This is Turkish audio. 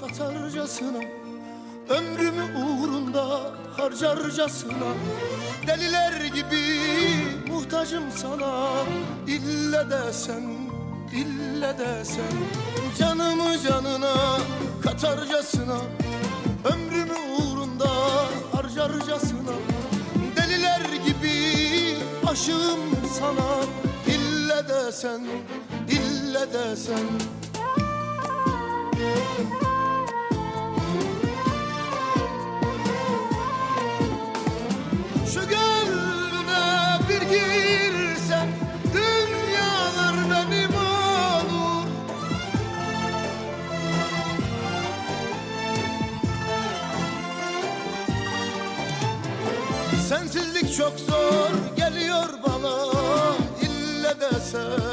katarcasına Ömrümü uğrunda harcarcasına. Deliler gibi muhtacım sana İlle de sen, ille de sen. Canımı canına katarcasına Ömrümü uğrunda harcarcasına. Deliler gibi aşığım sana İlle de sen, ille de Sensizlik çok zor geliyor bana. İlle de sen